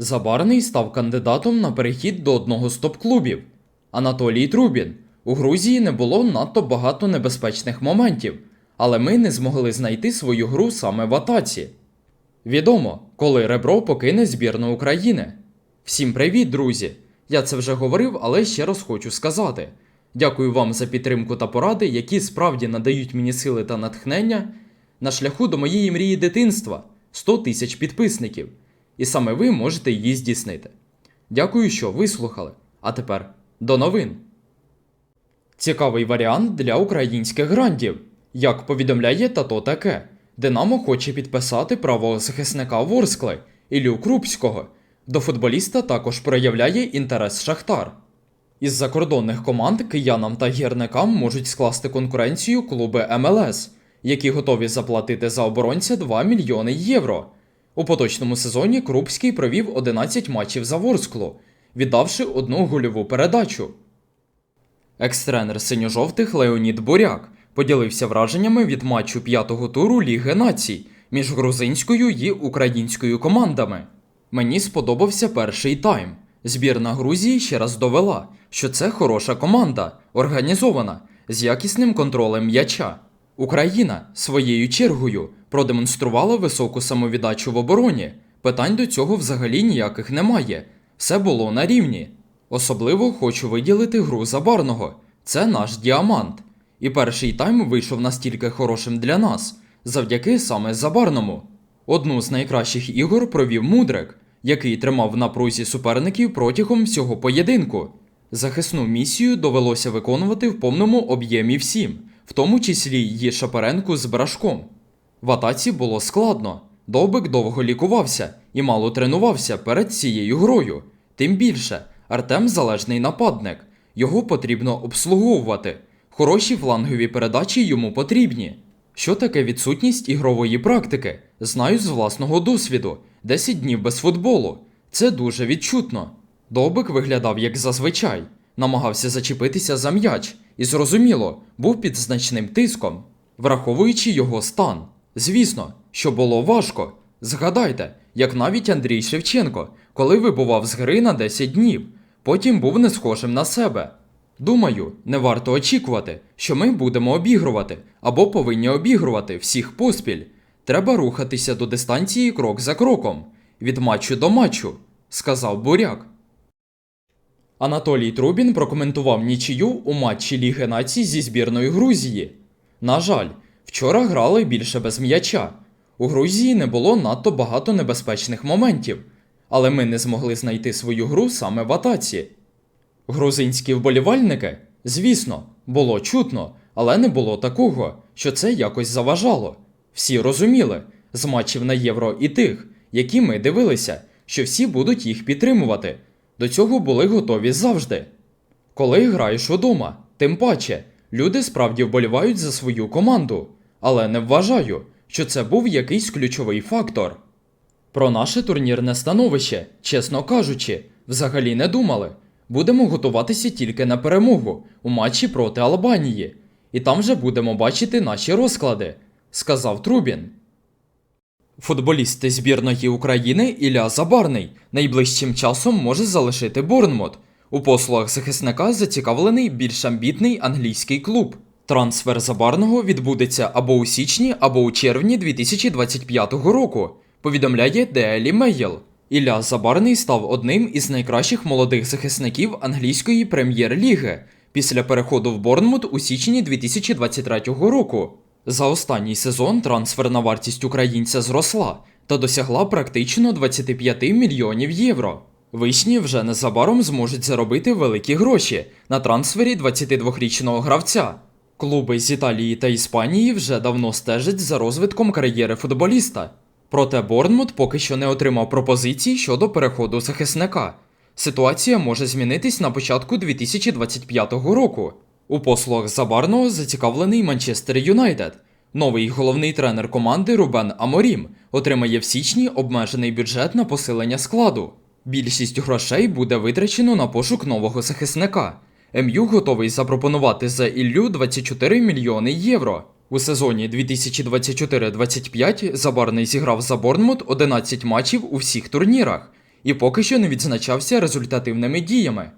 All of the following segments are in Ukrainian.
Забарний став кандидатом на перехід до одного з топ-клубів. Анатолій Трубін. У Грузії не було надто багато небезпечних моментів, але ми не змогли знайти свою гру саме в атаці. Відомо, коли Ребро покине збірну України. Всім привіт, друзі! Я це вже говорив, але ще раз хочу сказати. Дякую вам за підтримку та поради, які справді надають мені сили та натхнення на шляху до моєї мрії дитинства 100 тисяч підписників. І саме ви можете її здійснити. Дякую, що вислухали. А тепер до новин. Цікавий варіант для українських грандів. Як повідомляє тато таке, Динамо хоче підписати правого захисника Ворскли Ілю Крупського. До футболіста також проявляє інтерес Шахтар. Із закордонних команд киянам та гірникам можуть скласти конкуренцію клуби МЛС, які готові заплатити за оборонця 2 мільйони євро. У поточному сезоні Крупський провів 11 матчів за Ворсклу, віддавши одну гольову передачу. Екс-тренер синьо-жовтих Леонід Буряк поділився враженнями від матчу п'ятого туру Ліги націй між грузинською і українською командами. Мені сподобався перший тайм. Збірна Грузії ще раз довела, що це хороша команда, організована, з якісним контролем м'яча. Україна своєю чергою продемонструвала високу самовіддачу в обороні. Питань до цього взагалі ніяких немає. Все було на рівні. Особливо хочу виділити гру Забарного. Це наш діамант. І перший тайм вийшов настільки хорошим для нас, завдяки саме Забарному. Одну з найкращих ігор провів Мудрик, який тримав в напрузі суперників протягом всього поєдинку. Захисну місію довелося виконувати в повному об'ємі всім, тому числі й Шапаренку з Брашком. В атаці було складно. Довбик довго лікувався і мало тренувався перед цією грою. Тим більше, Артем залежний нападник. Його потрібно обслуговувати. Хороші флангові передачі йому потрібні. Що таке відсутність ігрової практики? Знаю з власного досвіду. 10 днів без футболу. Це дуже відчутно. Довбик виглядав як зазвичай, намагався зачепитися за м'яч і, зрозуміло, був під значним тиском, враховуючи його стан. Звісно, що було важко. Згадайте, як навіть Андрій Шевченко, коли вибував з гри на 10 днів, потім був не схожим на себе. Думаю, не варто очікувати, що ми будемо обігрувати або повинні обігрувати всіх поспіль. Треба рухатися до дистанції крок за кроком, від матчу до матчу, сказав Буряк. Анатолій Трубін прокоментував нічию у матчі Ліги націй зі збірною Грузії. На жаль, вчора грали більше без м'яча. У Грузії не було надто багато небезпечних моментів, але ми не змогли знайти свою гру саме в атаці. Грузинські вболівальники, звісно, було чутно, але не було такого, що це якось заважало. Всі розуміли з матчів на євро і тих, які ми дивилися, що всі будуть їх підтримувати. До цього були готові завжди. Коли граєш удома, тим паче, люди справді вболівають за свою команду, але не вважаю, що це був якийсь ключовий фактор. Про наше турнірне становище, чесно кажучи, взагалі не думали. Будемо готуватися тільки на перемогу у матчі проти Албанії, і там вже будемо бачити наші розклади, сказав Трубін. Футболіст збірної України Ілля Забарний найближчим часом може залишити Борнмут. У послугах захисника зацікавлений більш амбітний англійський клуб. Трансфер Забарного відбудеться або у січні, або у червні 2025 року, повідомляє Daily Mail. Ілля Забарний став одним із найкращих молодих захисників англійської прем'єр-ліги після переходу в Борнмут у січні 2023 року. За останній сезон трансферна вартість українця зросла та досягла практично 25 мільйонів євро. Вишні вже незабаром зможуть заробити великі гроші на трансфері 22-річного гравця. Клуби з Італії та Іспанії вже давно стежать за розвитком кар'єри футболіста. Проте Борнмут поки що не отримав пропозицій щодо переходу захисника. Ситуація може змінитись на початку 2025 року. У послугах Забарного зацікавлений Манчестер Юнайтед. Новий головний тренер команди Рубен Аморім отримає в січні обмежений бюджет на посилення складу. Більшість грошей буде витрачено на пошук нового захисника. МЮ готовий запропонувати за Іллю 24 мільйони євро. У сезоні 2024-25 Забарний зіграв за Борнмут 11 матчів у всіх турнірах і поки що не відзначався результативними діями.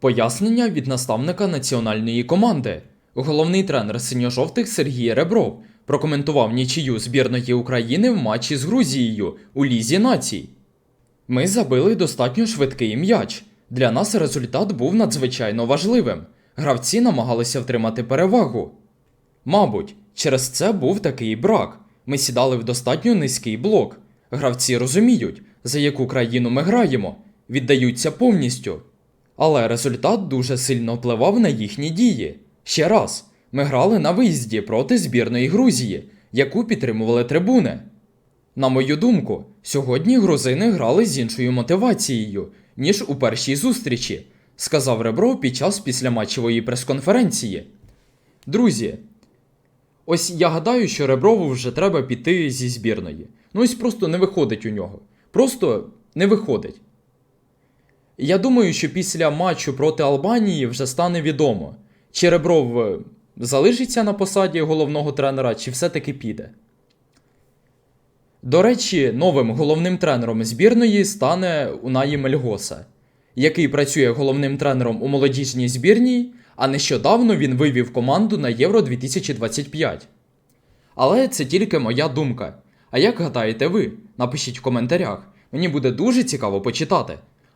Пояснення від наставника національної команди. Головний тренер синьо-жовтих Сергій Ребров прокоментував нічию збірної України в матчі з Грузією у Лізі націй. Ми забили достатньо швидкий м'яч. Для нас результат був надзвичайно важливим. Гравці намагалися втримати перевагу. Мабуть, через це був такий брак. Ми сідали в достатньо низький блок. Гравці розуміють, за яку країну ми граємо, віддаються повністю. Але результат дуже сильно впливав на їхні дії. Ще раз, ми грали на виїзді проти збірної Грузії, яку підтримували трибуни. На мою думку, сьогодні грузини грали з іншою мотивацією, ніж у першій зустрічі, сказав Ребров під час післяматчевої прес-конференції. Друзі, ось я гадаю, що Реброву вже треба піти зі збірної. Ну ось просто не виходить у нього. Просто не виходить. Я думаю, що після матчу проти Албанії вже стане відомо, чи Ребров е, залишиться на посаді головного тренера, чи все-таки піде. До речі, новим головним тренером збірної стане Унаї Мельгоса, який працює головним тренером у молодіжній збірній, а нещодавно він вивів команду на Євро 2025. Але це тільки моя думка. А як гадаєте ви? Напишіть в коментарях. Мені буде дуже цікаво почитати.